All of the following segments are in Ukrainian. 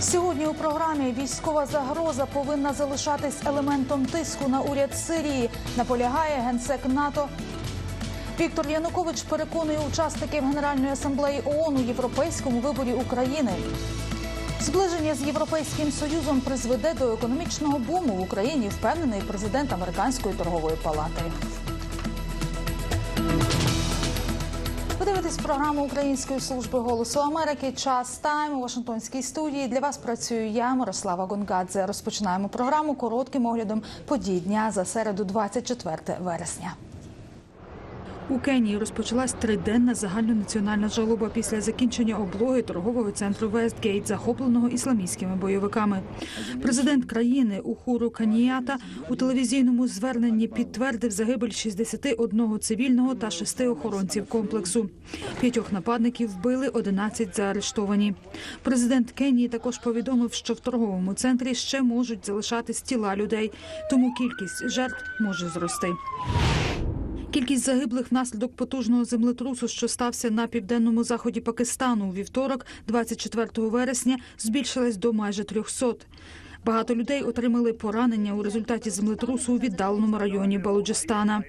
Сьогодні у програмі військова загроза повинна залишатись елементом тиску на уряд Сирії. Наполягає генсек НАТО. Віктор Янукович переконує учасників Генеральної асамблеї ООН у європейському виборі України. Зближення з європейським союзом призведе до економічного буму в Україні. Впевнений президент американської торгової палати. Ви дивитесь програму Української служби голосу Америки. Час тайм у Вашингтонській студії. Для вас працюю я, Мирослава Гонгадзе. Розпочинаємо програму коротким оглядом подій дня за середу, 24 вересня. У Кенії розпочалась триденна загальнонаціональна жалоба після закінчення облоги торгового центру Вестгейт, захопленого ісламістськими бойовиками. Президент країни Ухуру Каніята у телевізійному зверненні підтвердив загибель 61 цивільного та шести охоронців комплексу. П'ятьох нападників вбили, 11 заарештовані. Президент Кенії також повідомив, що в торговому центрі ще можуть залишатись тіла людей, тому кількість жертв може зрости. Кількість загиблих внаслідок потужного землетрусу, що стався на південному заході Пакистану у вівторок, 24 вересня, збільшилась до майже 300. Багато людей отримали поранення у результаті землетрусу у віддаленому районі Балуджистана.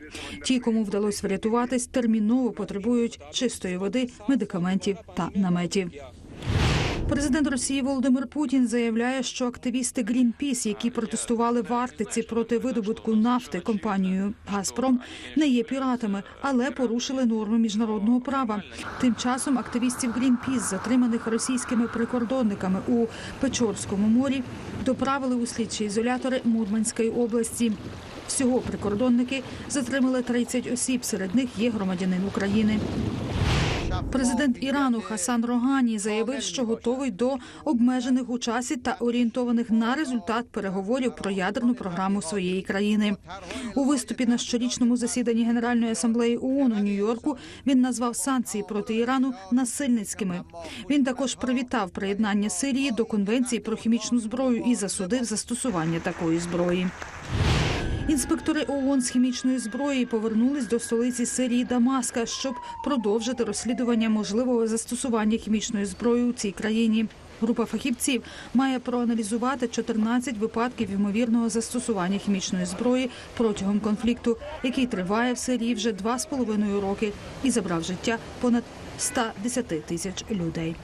Ті, кому вдалося врятуватись, терміново потребують чистої води, медикаментів та наметів. Президент Росії Володимир Путін заявляє, що активісти Грінпіс, які протестували в Арктиці проти видобутку нафти компанією Газпром, не є піратами, але порушили норми міжнародного права. Тим часом активістів Грінпіс, затриманих російськими прикордонниками у Печорському морі, доправили у слідчі ізолятори Мурманської області. Всього прикордонники затримали 30 осіб. Серед них є громадянин України. Президент Ірану Хасан Рогані заявив, що готовий до обмежених у часі та орієнтованих на результат переговорів про ядерну програму своєї країни. У виступі на щорічному засіданні Генеральної асамблеї ООН у Нью-Йорку він назвав санкції проти Ірану насильницькими. Він також привітав приєднання Сирії до конвенції про хімічну зброю і засудив застосування такої зброї. Інспектори ООН з хімічної зброї повернулись до столиці Сирії Дамаска, щоб продовжити розслідування можливого застосування хімічної зброї у цій країні. Група фахівців має проаналізувати 14 випадків ймовірного застосування хімічної зброї протягом конфлікту, який триває в Сирії вже два з половиною роки і забрав життя понад 110 тисяч людей.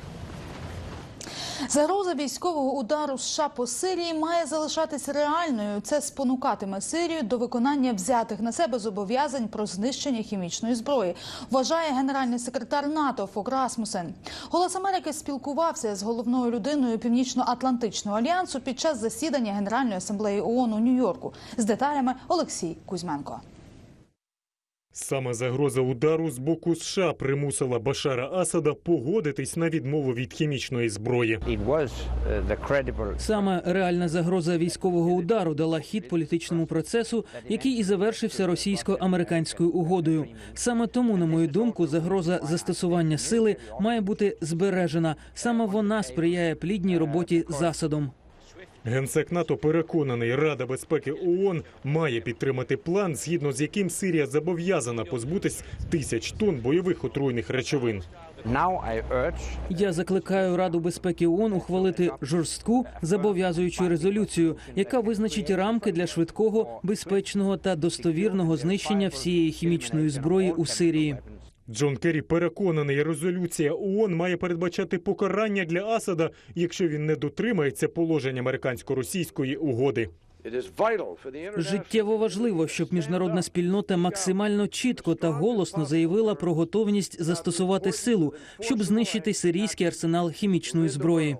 Загроза військового удару США по Сирії має залишатись реальною. Це спонукатиме Сирію до виконання взятих на себе зобов'язань про знищення хімічної зброї. Вважає генеральний секретар НАТО Фок Расмусен. Голос Америки спілкувався з головною людиною Північно-Атлантичного альянсу під час засідання Генеральної асамблеї ООН у Нью-Йорку. З деталями Олексій Кузьменко. Саме загроза удару з боку США примусила Башара Асада погодитись на відмову від хімічної зброї. Uh, Саме реальна загроза військового удару дала хід політичному процесу, який і завершився російсько-американською угодою. Саме тому, на мою думку, загроза застосування сили має бути збережена. Саме вона сприяє плідній роботі засадом. Генсек НАТО переконаний, Рада безпеки ООН має підтримати план, згідно з яким Сирія зобов'язана позбутись тисяч тонн бойових отруйних речовин. Я закликаю Раду безпеки ООН ухвалити жорстку зобов'язуючу резолюцію, яка визначить рамки для швидкого, безпечного та достовірного знищення всієї хімічної зброї у Сирії. Джон Керрі переконаний, резолюція ООН має передбачати покарання для Асада, якщо він не дотримається положень американсько-російської угоди. Життєво важливо, щоб міжнародна спільнота максимально чітко та голосно заявила про готовність застосувати силу, щоб знищити сирійський арсенал хімічної зброї.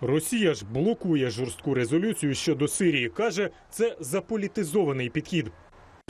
Росія ж блокує жорстку резолюцію щодо Сирії. каже, це заполітизований підхід.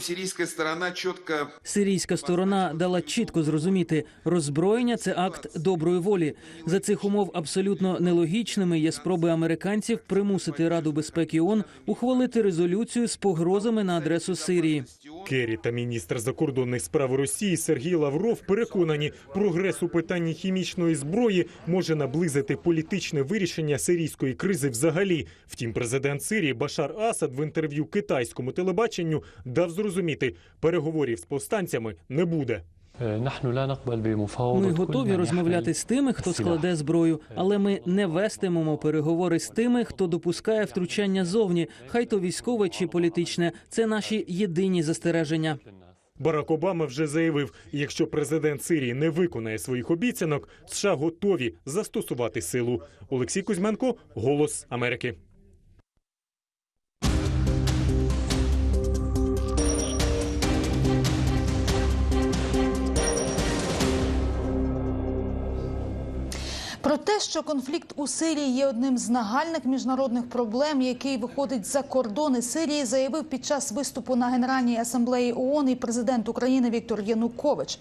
Сирийская сторона четко Сирійська сторона дала чітко зрозуміти, роззброєння це акт доброї волі. За цих умов абсолютно нелогічними є спроби американців примусити Раду безпеки ООН ухвалити резолюцію з погрозами на адресу Сирії. Керрі та міністр закордонних справ Росії Сергій Лавров переконані, прогрес у питанні хімічної зброї може наблизити політичне вирішення сирійської кризи взагалі. Втім, президент Сирії Башар Асад в інтерв'ю китайському телебаченню дав зрозуміти, розуміти, переговорів з повстанцями не буде. Ми готові розмовляти з тими, хто складе зброю, але ми не вестимемо переговори з тими, хто допускає втручання зовні, хай то військове чи політичне. Це наші єдині застереження. Барак Обама вже заявив: якщо президент Сирії не виконає своїх обіцянок, США готові застосувати силу. Олексій Кузьменко, голос Америки. Про те, що конфлікт у Сирії є одним з нагальних міжнародних проблем, який виходить за кордони Сирії, заявив під час виступу на Генеральній асамблеї ООН і президент України Віктор Янукович.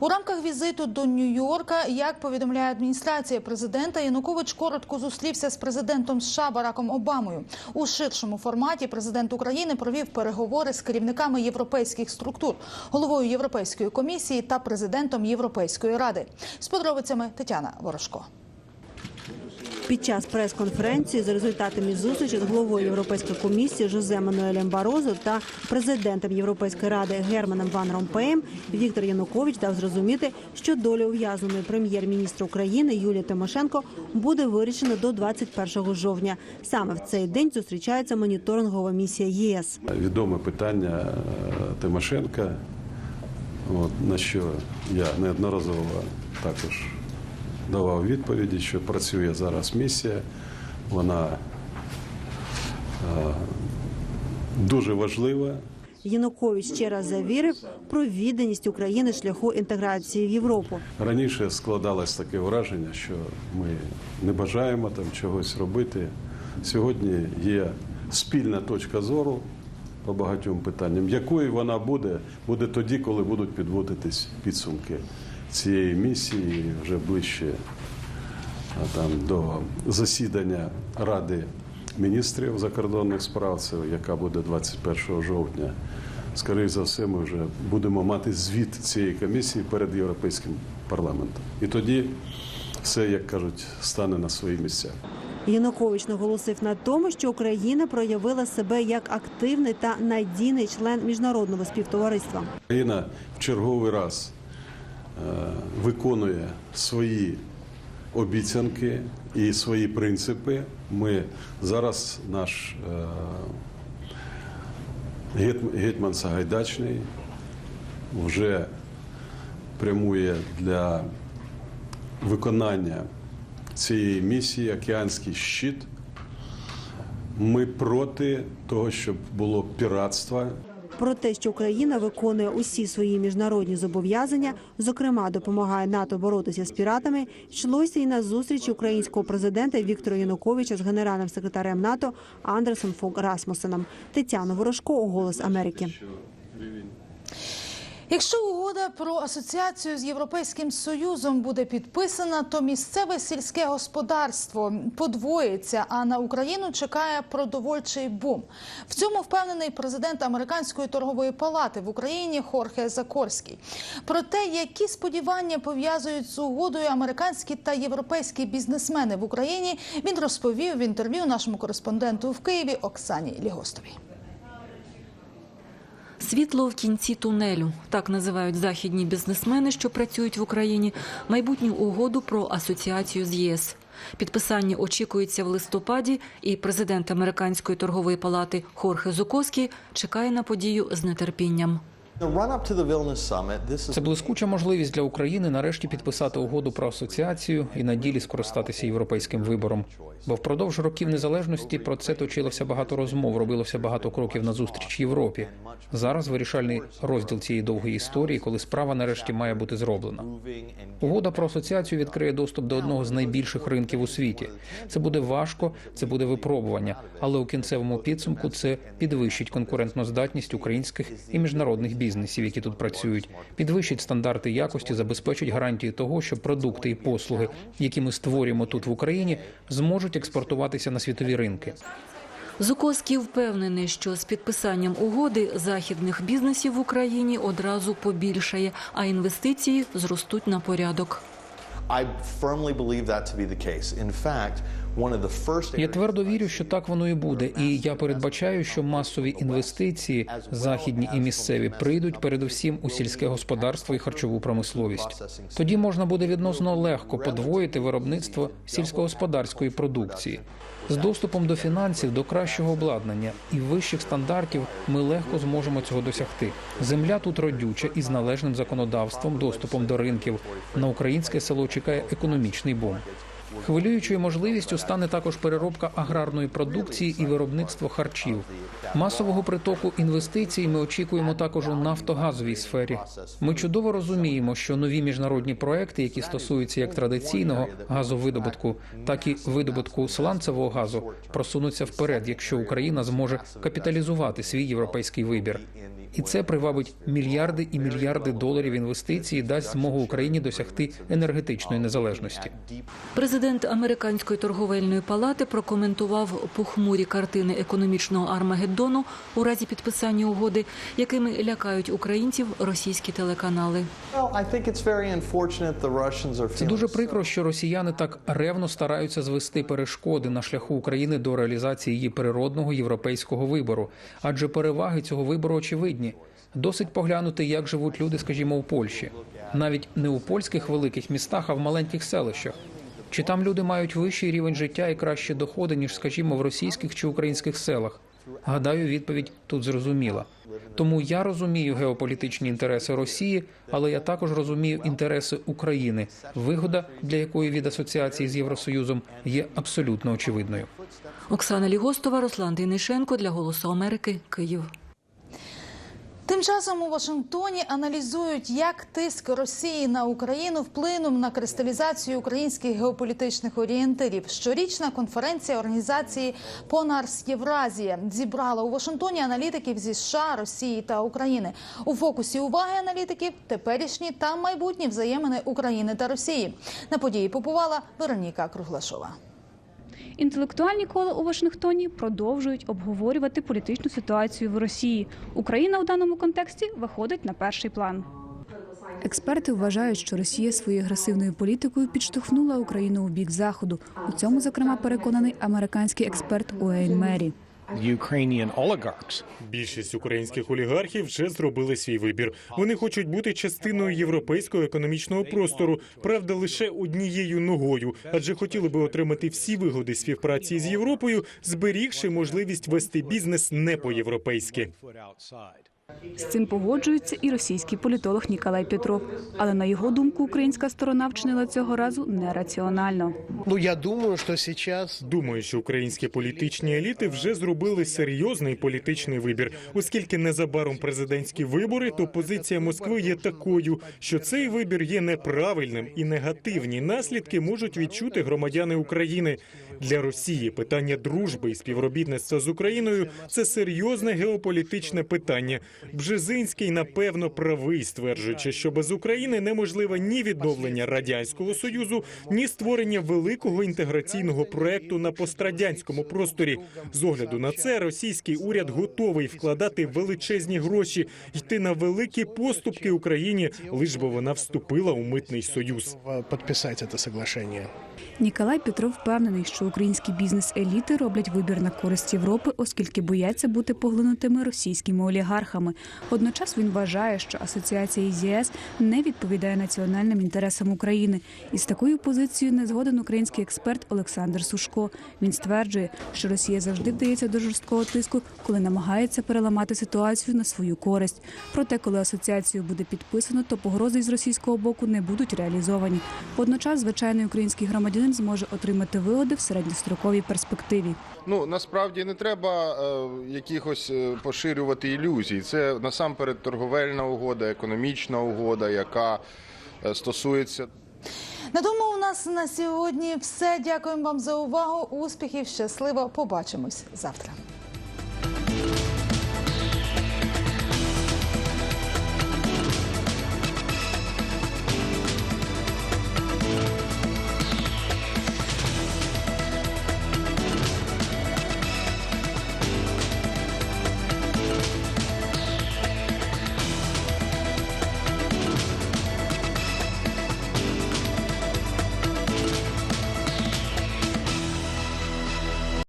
У рамках візиту до Нью-Йорка, як повідомляє адміністрація президента, Янукович коротко зустрівся з президентом США Бараком Обамою. У ширшому форматі президент України провів переговори з керівниками європейських структур, головою Європейської комісії та президентом Європейської ради. З подробицями Тетяна Ворожко. Під час прес-конференції за результатами зустрічі з головою Європейської комісії Жозе Мануелем Барозо та президентом Європейської ради Германом Ван Ромпеєм Віктор Янукович дав зрозуміти, що доля ув'язненої прем'єр-міністра України Юлії Тимошенко буде вирішена до 21 жовтня. Саме в цей день зустрічається моніторингова місія ЄС. Відоме питання е, Тимошенка, от, на що я неодноразово також давав відповіді, що працює зараз місія. Вона е, дуже важлива. Янукович ще раз завірив про відданість України шляху інтеграції в Європу. Раніше складалось таке враження, що ми не бажаємо там чогось робити. Сьогодні є спільна точка зору по багатьом питанням. Якою вона буде, буде тоді, коли будуть підводитись підсумки цієї місії вже ближче там, до засідання Ради міністрів закордонних справ, це яка буде 21 жовтня. Скоріше за все, ми вже будемо мати звіт цієї комісії перед європейським парламентом. І тоді все, як кажуть, стане на свої місця. Янукович наголосив на тому, що Україна проявила себе як активний та надійний член міжнародного співтовариства. Україна в черговий раз виконує свої обіцянки і свої принципи. Ми зараз наш е, гетьман Сагайдачний вже прямує для виконання цієї місії Океанський щит. Ми проти того, щоб було піратства. Про те, що Україна виконує усі свої міжнародні зобов'язання, зокрема допомагає НАТО боротися з піратами, йшлося і на зустрічі українського президента Віктора Януковича з генеральним секретарем НАТО Андресом Фог Расмусеном. Тетяна Ворожко, «Голос Америки. Якщо угода про асоціацію з Європейським Союзом буде підписана, то місцеве сільське господарство подвоїться, а на Україну чекає продовольчий бум. В цьому впевнений президент Американської торгової палати в Україні Хорхе Закорський. Про те, які сподівання пов'язують з угодою американські та європейські бізнесмени в Україні, він розповів в інтерв'ю нашому кореспонденту в Києві Оксані Лігостовій. Світло в кінці тунелю так називають західні бізнесмени, що працюють в Україні, майбутню угоду про асоціацію з ЄС. Підписання очікується в листопаді, і президент американської торгової палати Хорхе Зуковський чекає на подію з нетерпінням. Це блискуча можливість для України нарешті підписати угоду про асоціацію і на ділі скористатися європейським вибором. Бо впродовж років незалежності про це точилося багато розмов, робилося багато кроків назустріч Європі. Зараз вирішальний розділ цієї довгої історії, коли справа нарешті має бути зроблена. Угода про асоціацію відкриє доступ до одного з найбільших ринків у світі. Це буде важко, це буде випробування, але у кінцевому підсумку це підвищить конкурентну здатність українських і міжнародних бізнесів, які тут працюють, підвищить стандарти якості, забезпечить гарантії того, що продукти і послуги, які ми створюємо тут в Україні, зможуть експортуватися на світові ринки. Зуковський впевнений, що з підписанням угоди західних бізнесів в Україні одразу побільшає, а інвестиції зростуть на порядок. I firmly believe that to be the case. In fact, Я твердо вірю, що так воно і буде, і я передбачаю, що масові інвестиції, західні і місцеві, прийдуть передусім у сільське господарство і харчову промисловість. Тоді можна буде відносно легко подвоїти виробництво сільськогосподарської продукції. З доступом до фінансів, до кращого обладнання і вищих стандартів ми легко зможемо цього досягти. Земля тут родюча і з належним законодавством, доступом до ринків. На українське село чекає економічний бум. Хвилюючою можливістю стане також переробка аграрної продукції і виробництво харчів. Масового притоку інвестицій ми очікуємо також у нафтогазовій сфері. Ми чудово розуміємо, що нові міжнародні проекти, які стосуються як традиційного газовидобутку, так і видобутку сланцевого газу, просунуться вперед, якщо Україна зможе капіталізувати свій європейський вибір. І це привабить мільярди і мільярди доларів інвестицій, дасть змогу Україні досягти енергетичної незалежності. Президент американської торговельної палати прокоментував похмурі картини економічного армагеддону у разі підписання угоди, якими лякають українців російські телеканали. Це дуже прикро, що росіяни так ревно стараються звести перешкоди на шляху України до реалізації її природного європейського вибору, адже переваги цього вибору очевидні. Досить поглянути, як живуть люди, скажімо, у Польщі, навіть не у польських великих містах, а в маленьких селищах. Чи там люди мають вищий рівень життя і кращі доходи, ніж, скажімо, в російських чи українських селах? Гадаю, відповідь тут зрозуміла. Тому я розумію геополітичні інтереси Росії, але я також розумію інтереси України, вигода для якої від асоціації з Євросоюзом є абсолютно очевидною. Оксана Лігостова, Руслан Дейнишенко для Голосу Америки, Київ. Тим часом у Вашингтоні аналізують, як тиск Росії на Україну вплинув на кристалізацію українських геополітичних орієнтирів. Щорічна конференція організації Понарс Євразія зібрала у Вашингтоні аналітиків зі США, Росії та України. У фокусі уваги аналітиків теперішні та майбутні взаємини України та Росії. На події побувала Вероніка Круглашова. Інтелектуальні кола у Вашингтоні продовжують обговорювати політичну ситуацію в Росії. Україна у даному контексті виходить на перший план. Експерти вважають, що Росія своєю агресивною політикою підштовхнула Україну у бік заходу. У цьому зокрема переконаний американський експерт Уейн Мері. Більшість українських олігархів вже зробили свій вибір. Вони хочуть бути частиною європейського економічного простору, правда, лише однією ногою, адже хотіли би отримати всі вигоди співпраці з Європою, зберігши можливість вести бізнес не по-європейськи. З цим погоджується і російський політолог Ніколай Петров. Але на його думку, українська сторона вчинила цього разу нераціонально. Ну я думаю, що зараз Думаю, що українські політичні еліти вже зробили серйозний політичний вибір, оскільки незабаром президентські вибори, то позиція Москви є такою, що цей вибір є неправильним і негативні наслідки можуть відчути громадяни України. Для Росії питання дружби і співробітництва з Україною це серйозне геополітичне питання. Бжезинський напевно правий, стверджуючи, що без України неможливе ні відновлення радянського союзу, ні створення великого інтеграційного проекту на пострадянському просторі. З огляду на це російський уряд готовий вкладати величезні гроші, йти на великі поступки Україні, лиш би вона вступила у митний союз. підписати це соглашення. Ніколай Петров впевнений, що українські бізнес-еліти роблять вибір на користь Європи, оскільки бояться бути поглинутими російськими олігархами. Умовами. Водночас він вважає, що асоціація із ЄС не відповідає національним інтересам України. І з такою позицією не згоден український експерт Олександр Сушко. Він стверджує, що Росія завжди вдається до жорсткого тиску, коли намагається переламати ситуацію на свою користь. Проте, коли асоціацію буде підписано, то погрози з російського боку не будуть реалізовані. Водночас, звичайний український громадянин зможе отримати вигоди в середньостроковій перспективі. Ну насправді не треба е, якихось е, поширювати ілюзій. Це насамперед торговельна угода, економічна угода, яка е, стосується На тому у нас на сьогодні все. Дякуємо вам за увагу. Успіхів, щасливо. Побачимось завтра.